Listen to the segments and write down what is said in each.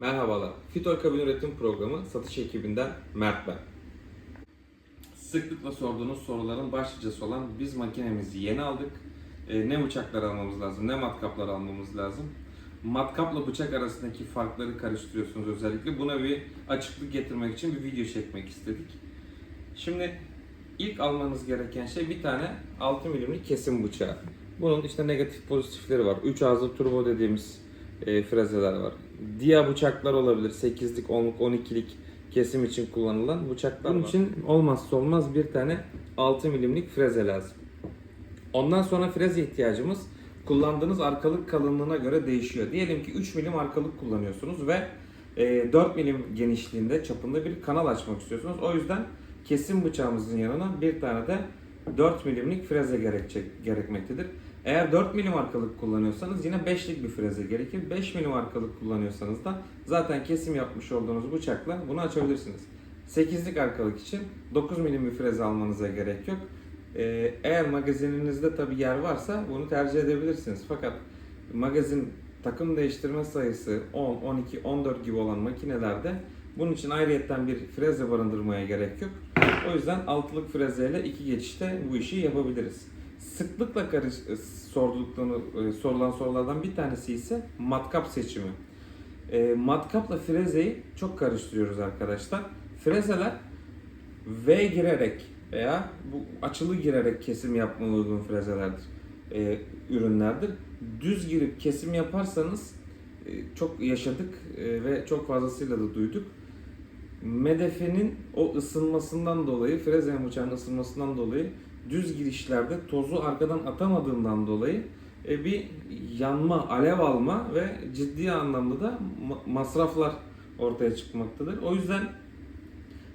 Merhabalar. Fitol Kabin Üretim Programı satış ekibinden Mert ben. Sıklıkla sorduğunuz soruların başlıcası olan biz makinemizi yeni aldık. E, ne bıçaklar almamız lazım, ne matkaplar almamız lazım. Matkapla bıçak arasındaki farkları karıştırıyorsunuz özellikle. Buna bir açıklık getirmek için bir video çekmek istedik. Şimdi ilk almanız gereken şey bir tane 6 milimlik kesim bıçağı. Bunun işte negatif pozitifleri var. 3 ağızlı turbo dediğimiz e, frezeler var. Dia bıçaklar olabilir. 8'lik, 10'luk, 12'lik kesim için kullanılan bıçaklar Bunun için olmazsa olmaz bir tane 6 milimlik freze lazım. Ondan sonra freze ihtiyacımız kullandığınız arkalık kalınlığına göre değişiyor. Diyelim ki 3 milim arkalık kullanıyorsunuz ve e, 4 milim genişliğinde çapında bir kanal açmak istiyorsunuz. O yüzden kesim bıçağımızın yanına bir tane de 4 milimlik freze gerekecek, gerekmektedir. Eğer 4 milim arkalık kullanıyorsanız yine 5'lik bir freze gerekir. 5 milim arkalık kullanıyorsanız da zaten kesim yapmış olduğunuz bıçakla bunu açabilirsiniz. 8'lik arkalık için 9 milim bir freze almanıza gerek yok. Ee, eğer magazininizde tabi yer varsa bunu tercih edebilirsiniz. Fakat magazin takım değiştirme sayısı 10, 12, 14 gibi olan makinelerde bunun için ayrıyetten bir freze barındırmaya gerek yok. O yüzden altılık frezeyle iki geçişte bu işi yapabiliriz. Sıklıkla karış, e, sorduklarını, e, sorulan sorulardan bir tanesi ise matkap seçimi. E, matkapla frezeyi çok karıştırıyoruz arkadaşlar. Frezeler V girerek veya bu açılı girerek kesim yapmaya uygun frezelerdir, e, ürünlerdir. Düz girip kesim yaparsanız e, çok yaşadık e, ve çok fazlasıyla da duyduk. Medefenin o ısınmasından dolayı, freze bıçağının ısınmasından dolayı düz girişlerde tozu arkadan atamadığından dolayı e, bir yanma, alev alma ve ciddi anlamda da ma- masraflar ortaya çıkmaktadır. O yüzden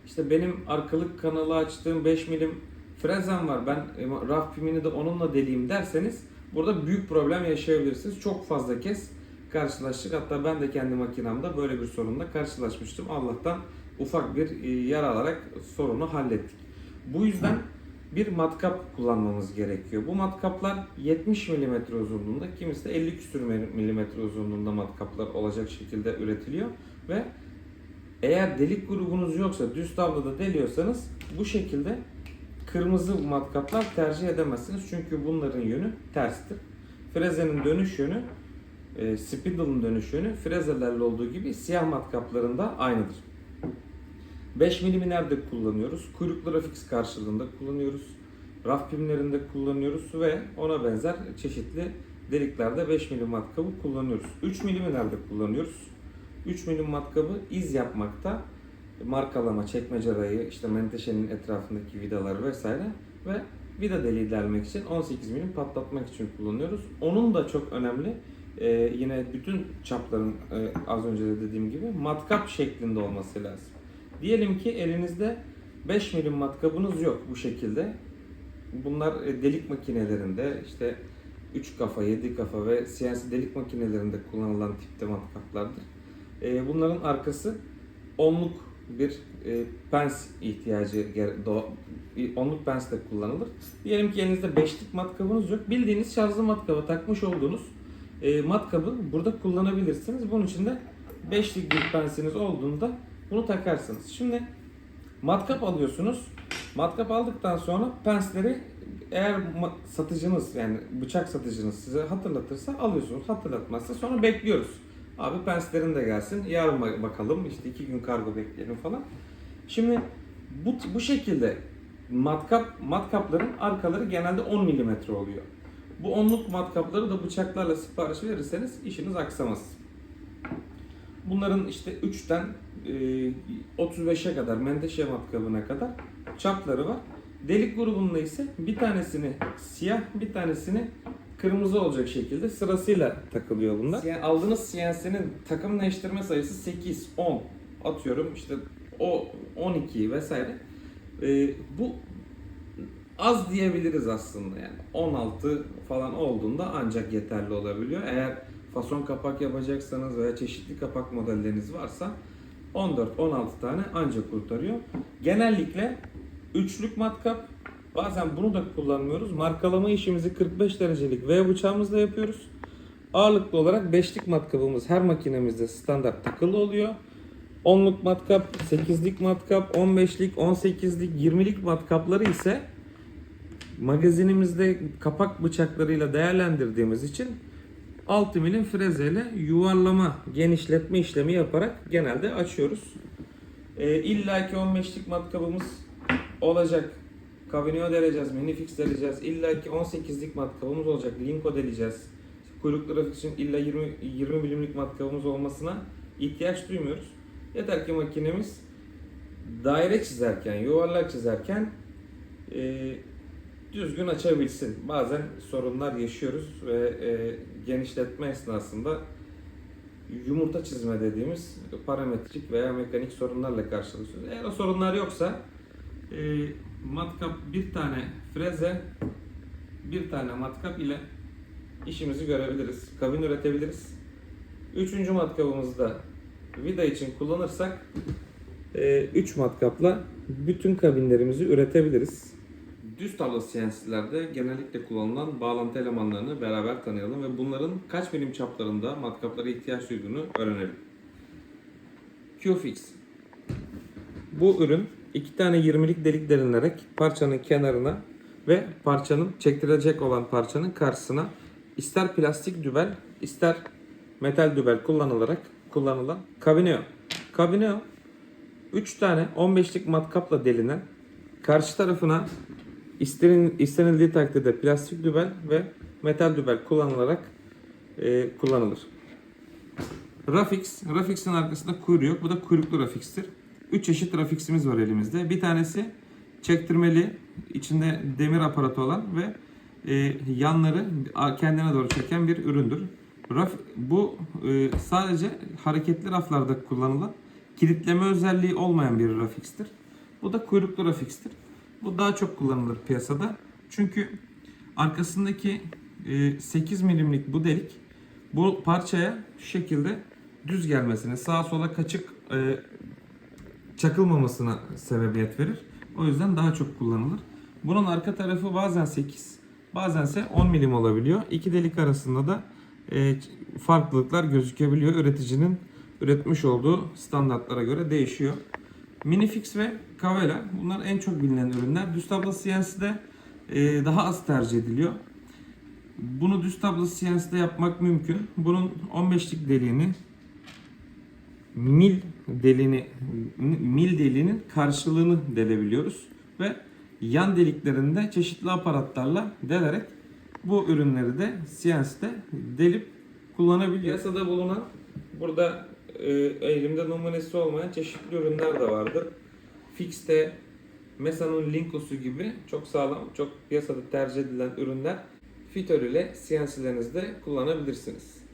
işte benim arkalık kanalı açtığım 5 milim frezem var. Ben e, raf pimini de onunla deleyim derseniz burada büyük problem yaşayabilirsiniz. Çok fazla kez karşılaştık. Hatta ben de kendi makinamda böyle bir sorunla karşılaşmıştım. Allah'tan ufak bir e, yer alarak sorunu hallettik. Bu yüzden bir matkap kullanmamız gerekiyor. Bu matkaplar 70 mm uzunluğunda, kimisi de 50 küsür milimetre uzunluğunda matkaplar olacak şekilde üretiliyor ve eğer delik grubunuz yoksa düz tabloda deliyorsanız bu şekilde kırmızı matkaplar tercih edemezsiniz. Çünkü bunların yönü terstir. Frezenin dönüş yönü, e, spindle'ın dönüş yönü frezelerle olduğu gibi siyah matkaplarında aynıdır. 5 milimi nerede kullanıyoruz? Kuyruklu fix karşılığında kullanıyoruz. Raf pimlerinde kullanıyoruz ve ona benzer çeşitli deliklerde 5 milim matkabı kullanıyoruz. 3 milimi nerede kullanıyoruz? 3 milim matkabı iz yapmakta markalama, çekmece rayı, işte menteşenin etrafındaki vidalar vesaire ve vida deliği delmek için 18 milim patlatmak için kullanıyoruz. Onun da çok önemli e, yine bütün çapların e, az önce de dediğim gibi matkap şeklinde olması lazım. Diyelim ki elinizde 5 milim matkabınız yok bu şekilde. Bunlar e, delik makinelerinde işte 3 kafa, 7 kafa ve CNC delik makinelerinde kullanılan tipte matkaplardır. E, Bunların arkası onluk bir e, pens ihtiyacı, onluk pens de kullanılır. Diyelim ki elinizde beşlik matkabınız yok. Bildiğiniz şarjlı matkaba takmış olduğunuz matkabı burada kullanabilirsiniz. Bunun için de beşlik bir pensiniz olduğunda bunu takarsınız. Şimdi matkap alıyorsunuz. Matkap aldıktan sonra pensleri eğer satıcınız yani bıçak satıcınız size hatırlatırsa alıyorsunuz. Hatırlatmazsa sonra bekliyoruz. Abi penslerin de gelsin. Yarın ba- bakalım. işte iki gün kargo bekleyelim falan. Şimdi bu, bu şekilde matkap matkapların arkaları genelde 10 mm oluyor. Bu onluk matkapları da bıçaklarla sipariş verirseniz işiniz aksamaz. Bunların işte 3'ten e, 35'e kadar menteşe matkabına kadar çapları var. Delik grubunda ise bir tanesini siyah, bir tanesini kırmızı olacak şekilde sırasıyla takılıyor bunlar. Yani aldığınız CNC'nin takım değiştirme sayısı 8, 10 atıyorum işte o 12 vesaire. E, bu az diyebiliriz aslında yani 16 falan olduğunda ancak yeterli olabiliyor. Eğer fason kapak yapacaksanız veya çeşitli kapak modelleriniz varsa 14-16 tane ancak kurtarıyor. Genellikle üçlük matkap bazen bunu da kullanmıyoruz. Markalama işimizi 45 derecelik V bıçağımızla yapıyoruz. Ağırlıklı olarak beşlik matkabımız her makinemizde standart takılı oluyor. 10'luk matkap, 8'lik matkap, 15'lik, 18'lik, 20'lik matkapları ise magazinimizde kapak bıçaklarıyla değerlendirdiğimiz için 6 milim frezeyle yuvarlama, genişletme işlemi yaparak genelde açıyoruz. E, İlla ki 15'lik matkabımız olacak. Cavenio deleceğiz, minifix deleceğiz. İlla ki 18'lik matkabımız olacak. Linko deleceğiz. Kuyruklu grafik için illa 20, 20 milimlik matkabımız olmasına ihtiyaç duymuyoruz. Yeter ki makinemiz daire çizerken, yuvarlak çizerken e, düzgün açabilsin. Bazen sorunlar yaşıyoruz ve e, genişletme esnasında yumurta çizme dediğimiz parametrik veya mekanik sorunlarla karşılaşıyoruz. Eğer o sorunlar yoksa e, matkap bir tane freze bir tane matkap ile işimizi görebiliriz. Kabin üretebiliriz. Üçüncü matkabımızı da vida için kullanırsak 3 matkapla bütün kabinlerimizi üretebiliriz. Düz tablo CNC'lerde genellikle kullanılan bağlantı elemanlarını beraber tanıyalım ve bunların kaç milim çaplarında matkaplara ihtiyaç duyduğunu öğrenelim. Q-Fix Bu ürün iki tane 20'lik delik delinerek parçanın kenarına ve parçanın çektirilecek olan parçanın karşısına ister plastik dübel ister metal dübel kullanılarak kullanılan Cavineo. Cavineo 3 tane 15'lik matkapla delinen karşı tarafına istenildiği takdirde plastik dübel ve metal dübel kullanılarak e, kullanılır. Rafix, Rafix'in arkasında kuyruğu yok. Bu da kuyruklu Rafix'tir. 3 çeşit Rafix'imiz var elimizde. Bir tanesi çektirmeli, içinde demir aparatı olan ve e, yanları kendine doğru çeken bir üründür. Raf, bu e, sadece hareketli raflarda kullanılan kilitleme özelliği olmayan bir Rafix'tir. Bu da kuyruklu Rafix'tir. Bu daha çok kullanılır piyasada. Çünkü arkasındaki e, 8 milimlik bu delik bu parçaya şu şekilde düz gelmesine, sağa sola kaçık e, çakılmamasına sebebiyet verir. O yüzden daha çok kullanılır. Bunun arka tarafı bazen 8, bazense 10 milim olabiliyor. İki delik arasında da e, farklılıklar gözükebiliyor. Üreticinin üretmiş olduğu standartlara göre değişiyor. Minifix ve Cavella bunlar en çok bilinen ürünler. Düz tablo CNC'de e, daha az tercih ediliyor. Bunu düz tablo CNC'de yapmak mümkün. Bunun 15'lik deliğini mil deliğini mil deliğinin karşılığını delebiliyoruz ve yan deliklerinde çeşitli aparatlarla delerek bu ürünleri de CNC'de delip kullanabiliyoruz. Piyasada bulunan burada e, elimde numunesi olmayan çeşitli ürünler de vardır. Fix'te Mesa'nın Linko'su gibi çok sağlam, çok piyasada tercih edilen ürünler fitör ile CNC'lerinizde kullanabilirsiniz.